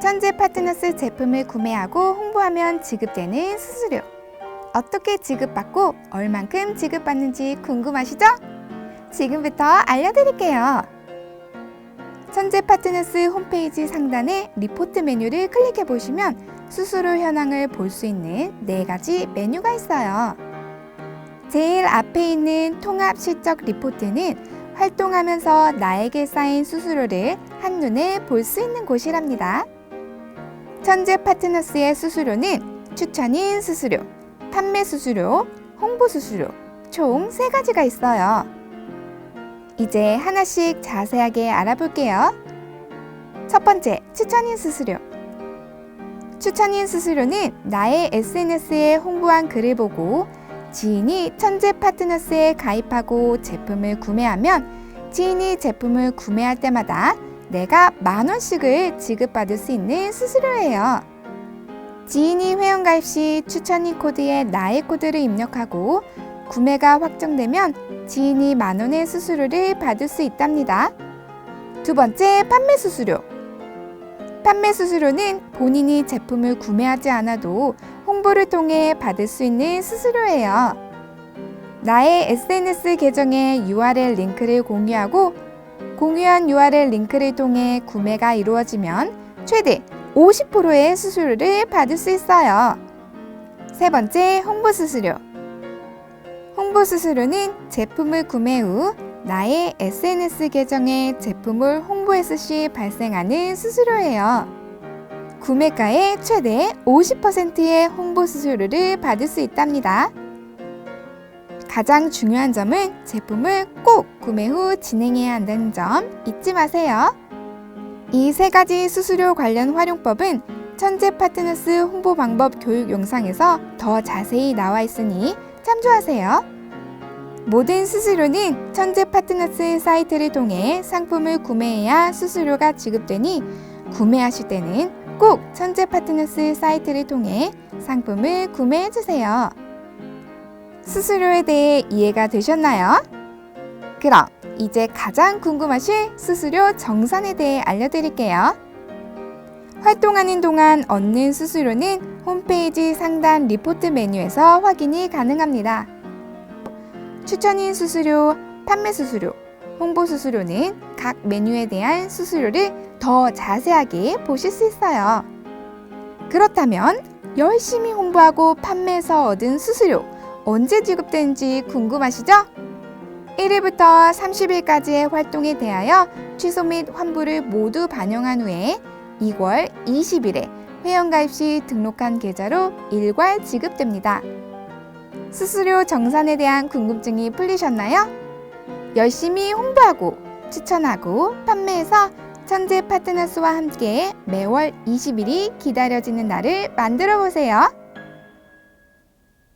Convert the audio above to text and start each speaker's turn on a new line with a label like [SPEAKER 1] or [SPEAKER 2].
[SPEAKER 1] 천재 파트너스 제품을 구매하고 홍보하면 지급되는 수수료. 어떻게 지급받고 얼만큼 지급받는지 궁금하시죠? 지금부터 알려드릴게요. 천재 파트너스 홈페이지 상단에 리포트 메뉴를 클릭해 보시면 수수료 현황을 볼 수 있는 네 가지 메뉴가 있어요. 제일 앞에 있는 통합 실적 리포트는 활동하면서 나에게 쌓인 수수료를 한눈에 볼 수 있는 곳이랍니다. 천재 파트너스의 수수료는 추천인 수수료, 판매 수수료, 홍보 수수료 총 세 가지가 있어요. 이제 하나씩 자세하게 알아볼게요. 첫 번째, 추천인 수수료. 추천인 수수료는 나의 SNS에 홍보한 글을 보고 지인이 천재 파트너스에 가입하고 제품을 구매하면 지인이 제품을 구매할 때마다 내가 만 원씩을 지급받을 수 있는 수수료예요. 지인이 회원가입 시 추천인 코드에 나의 코드를 입력하고 구매가 확정되면 지인이 만 원의 수수료를 받을 수 있답니다. 두 번째, 판매 수수료. 판매 수수료는 본인이 제품을 구매하지 않아도 홍보를 통해 받을 수 있는 수수료예요. 나의 SNS 계정에 URL 링크를 공유하고 공유한 URL 링크를 통해 구매가 이루어지면 최대 50%의 수수료를 받을 수 있어요. 세 번째, 홍보 수수료. 홍보 수수료는 제품을 구매 후 나의 SNS 계정에 제품을 홍보했을 시 발생하는 수수료예요. 구매가의 최대 50%의 홍보 수수료를 받을 수 있답니다. 가장 중요한 점은 제품을 꼭 구매 후 진행해야 한다는 점 잊지 마세요. 이 세 가지 수수료 관련 활용법은 천재 파트너스 홍보 방법 교육 영상에서 더 자세히 나와 있으니 참조하세요. 모든 수수료는 천재 파트너스 사이트를 통해 상품을 구매해야 수수료가 지급되니 구매하실 때는 꼭 천재 파트너스 사이트를 통해 상품을 구매해 주세요. 수수료에 대해 이해가 되셨나요? 그럼 이제 가장 궁금하실 수수료 정산에 대해 알려드릴게요. 활동하는 동안 얻는 수수료는 홈페이지 상단 리포트 메뉴에서 확인이 가능합니다. 추천인 수수료, 판매 수수료, 홍보 수수료는 각 메뉴에 대한 수수료를 더 자세하게 보실 수 있어요. 그렇다면 열심히 홍보하고 판매해서 얻은 수수료 언제 지급되는지 궁금하시죠? 1일부터 30일까지의 활동에 대하여 취소 및 환불을 모두 반영한 후에 2월 20일에 회원가입 시 등록한 계좌로 일괄 지급됩니다. 수수료 정산에 대한 궁금증이 풀리셨나요? 열심히 홍보하고 추천하고 판매해서 천재 파트너스와 함께 매월 20일이 기다려지는 날을 만들어 보세요.